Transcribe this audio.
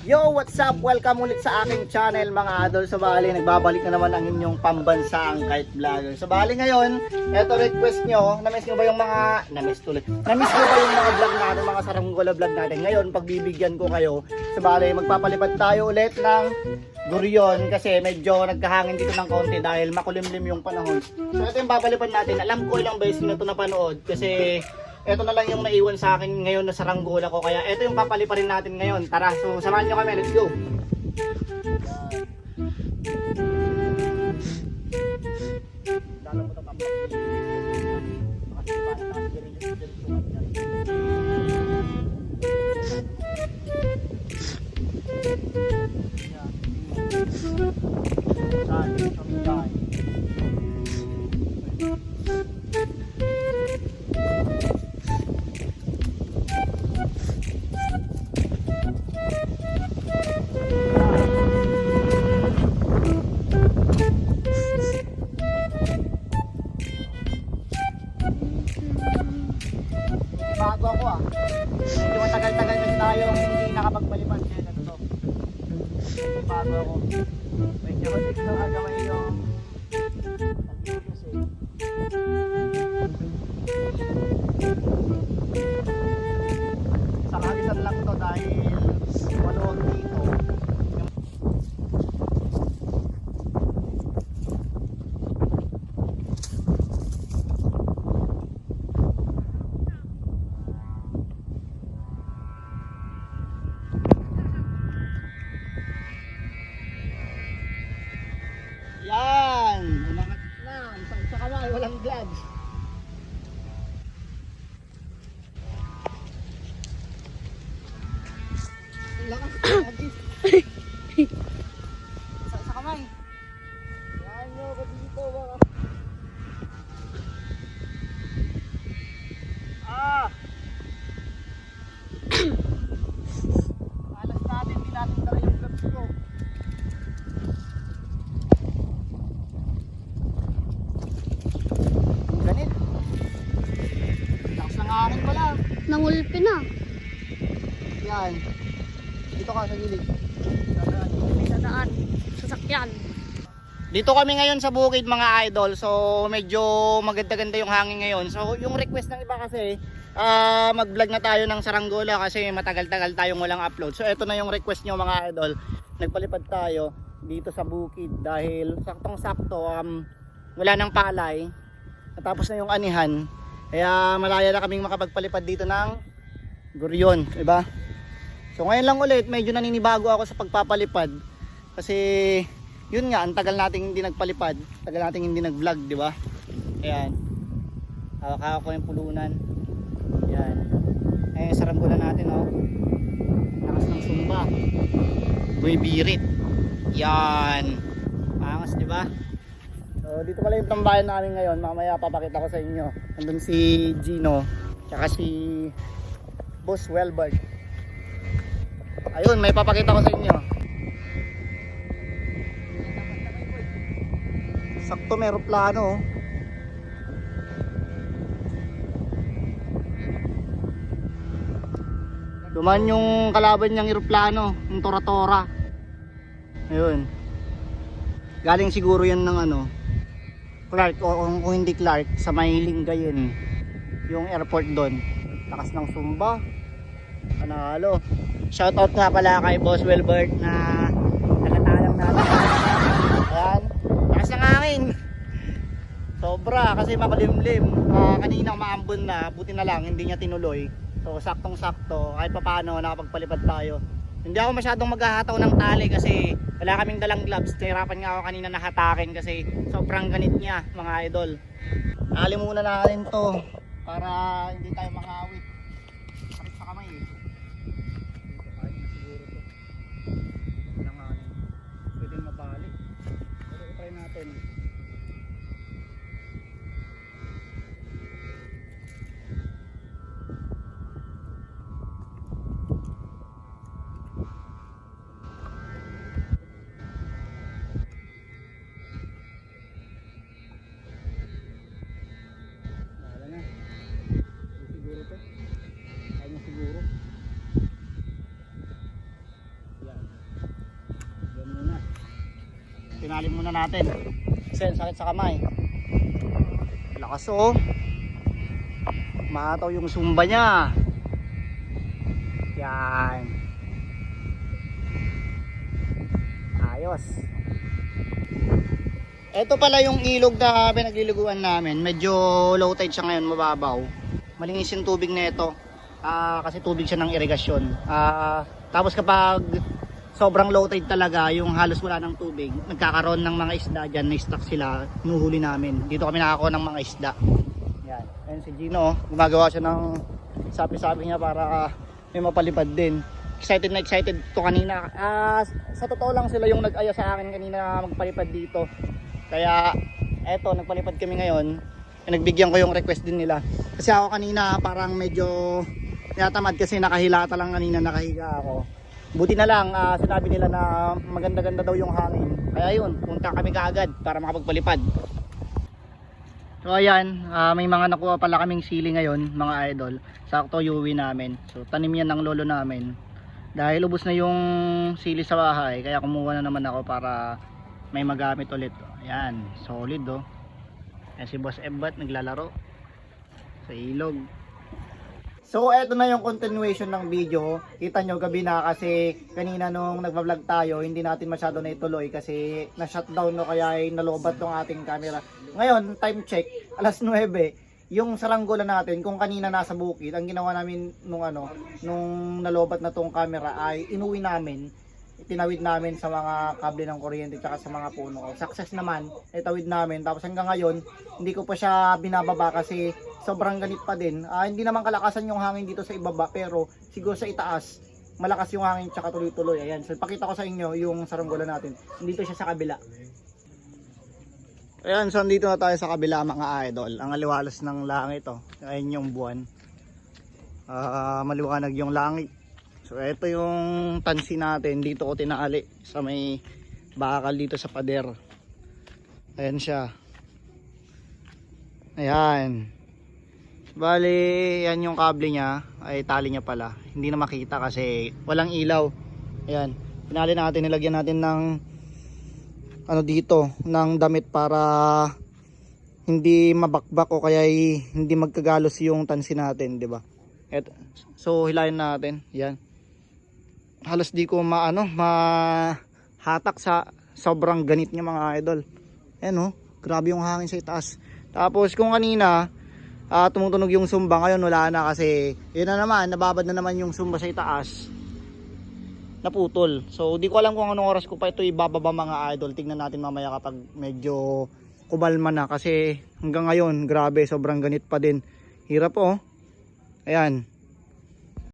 Yo, what's up? Welcome ulit sa aking channel mga idol. Sa bali, nagbabalik na naman ang inyong pambansaang kite vlogger. Sa bali ngayon, eto request nyo, na-miss nyo ba yung mga, na-miss tuloy, na-miss nyo ba yung mga vlog natin, mga saranggola vlog natin. Ngayon, pagbibigyan ko kayo, sa bali, magpapalipad tayo ulit ng Gurion kasi medyo nagkahangin dito ng konti dahil makulimlim yung panahon. So ito yung papalipad natin. Alam ko ilang beses na ito napanood kasi ito na lang yung naiwan sa akin ngayon na saranggola ko. Kaya ito yung papaliparin natin ngayon. Tara, so samahan nyo kami. Let's go! Lalo mo Bago ako. Medyo hindi ko nagagawin yung pag-videos kamay, Nangulpi na. Yan. Dito ka sa gilid. May dadaan. Sasakyan. Dito kami ngayon sa bukid mga idol. So medyo maganda-ganda yung hangin ngayon. So yung request ng iba kasi ah mag-vlog na tayo ng saranggola kasi matagal-tagal tayong walang upload. So ito na yung request nyo mga idol. Nagpalipad tayo dito sa bukid dahil saktong-sakto um, wala nang palay. Natapos na yung anihan. Kaya malaya na kaming makapagpalipad dito ng Gurion, 'di ba? So ngayon lang ulit medyo naninibago ako sa pagpapalipad kasi yun nga, ang tagal nating hindi nagpalipad, tagal nating hindi nag-vlog, di ba? Ayan. Hawak-hawak yung pulunan. Ayan. Eh, saranggola natin, oh. Lakas ng sumba. Bumibirit. Yan. Angas, di ba? So, dito pala yung tambayan namin ngayon. Mamaya papakita ko sa inyo. Nandun si Gino, tsaka si Boss Welbert. Ayun, may papakita ko sa inyo. Sakto may aeroplano. oh. Duman yung kalaban niyang eroplano, yung tora-tora. Ayun. Galing siguro yan ng ano, Clark o kung, kung hindi Clark, sa Maylingga yun. Yung airport doon. Lakas ng Sumba. Panalo. Shoutout nga pala kay Boss Wilbert na nagatalang natin. Ayan. Lakas ng hangin. Sobra kasi makulimlim. Ah, kanina umaambon na, buti na lang hindi niya tinuloy. So saktong sakto, kahit pa paano nakapagpalipad tayo. Hindi ako masyadong maghahataw ng tali kasi wala kaming dalang gloves. Nahirapan nga ako kanina nahatakin kasi sobrang ganit niya mga idol. Ali muna natin to para hindi tayo makawit. Sakit sa kamay eh. Hangin. Pwede mabalik. Pero try natin. Tinalim muna natin. Kasi sakit sa kamay. Lakas oh. Mataw yung sumba niya. Yan. Ayos. Ito pala yung ilog na pinagliliguan namin. Medyo low tide siya ngayon, mababaw. Malinis yung tubig na ito. Ah, kasi tubig siya ng irigasyon. Ah, tapos kapag sobrang low tide talaga, yung halos wala ng tubig, nagkakaroon ng mga isda dyan, na sila, nuhuli namin. Dito kami nakakuha ng mga isda. Yan. Ayan si Gino, oh. gumagawa siya ng sapi-sapi niya para may mapalipad din. Excited na excited to kanina. Ah, sa totoo lang sila yung nag-aya sa akin kanina magpalipad dito. Kaya eto, nagpalipad kami ngayon. Eh, Nagbigyan ko yung request din nila. Kasi ako kanina parang medyo tinatamad kasi nakahilata lang kanina nakahiga ako. Buti na lang ah, sinabi nila na maganda-ganda daw yung hangin. Kaya yun, punta kami kaagad para makapagpalipad. So ayan, ah, may mga nakuha pala kaming sili ngayon, mga idol. Sakto yuwi namin. So tanim yan ng lolo namin. Dahil ubos na yung sili sa bahay, kaya kumuha na naman ako para may magamit ulit. Ayan, solid oh. Ayan si Boss Ebat naglalaro sa ilog. So eto na yung continuation ng video. Kita nyo gabi na kasi kanina nung nagva-vlog tayo, hindi natin masyado na ituloy kasi na-shutdown no kaya ay nalobat tong ating camera. Ngayon, time check, alas 9, yung saranggola natin, kung kanina nasa bukid, ang ginawa namin nung ano, nung nalobat na tong camera ay inuwi namin tinawid namin sa mga kable ng kuryente tsaka sa mga puno. Success naman, itawid namin. Tapos hanggang ngayon, hindi ko pa siya binababa kasi sobrang ganit pa din. Ah, hindi naman kalakasan yung hangin dito sa ibaba pero siguro sa itaas malakas yung hangin tsaka tuloy-tuloy. Ayan, so pakita ko sa inyo yung saranggola natin. Dito siya sa kabila. Ayan, so dito na tayo sa kabila mga idol. Ang aliwalas ng langit oh. Ayan yung buwan. Ah, maliwanag yung langit. So ito yung tansi natin. Dito ko tinali sa may bakal dito sa pader. Ayan siya. Ayan. Bali, yan yung kable niya. Ay tali niya pala. Hindi na makita kasi walang ilaw. Ayan. Pinali natin, nilagyan natin ng ano dito, ng damit para hindi mabakbak o kaya hindi magkagalos yung tansi natin, 'di ba? Et, so hilahin natin, 'yan. Halos di ko maano, mahatak sa sobrang ganit niya mga idol. Ayan oh, grabe yung hangin sa itaas. Tapos kung kanina ah, tumutunog yung sumba, ngayon wala na kasi yun na naman, nababad na naman yung sumba sa itaas. Naputol. So di ko alam kung anong oras ko pa ito ibababa mga idol. Tingnan natin mamaya kapag medyo kubalma na kasi hanggang ngayon grabe sobrang ganit pa din. Hirap oh. Ayan.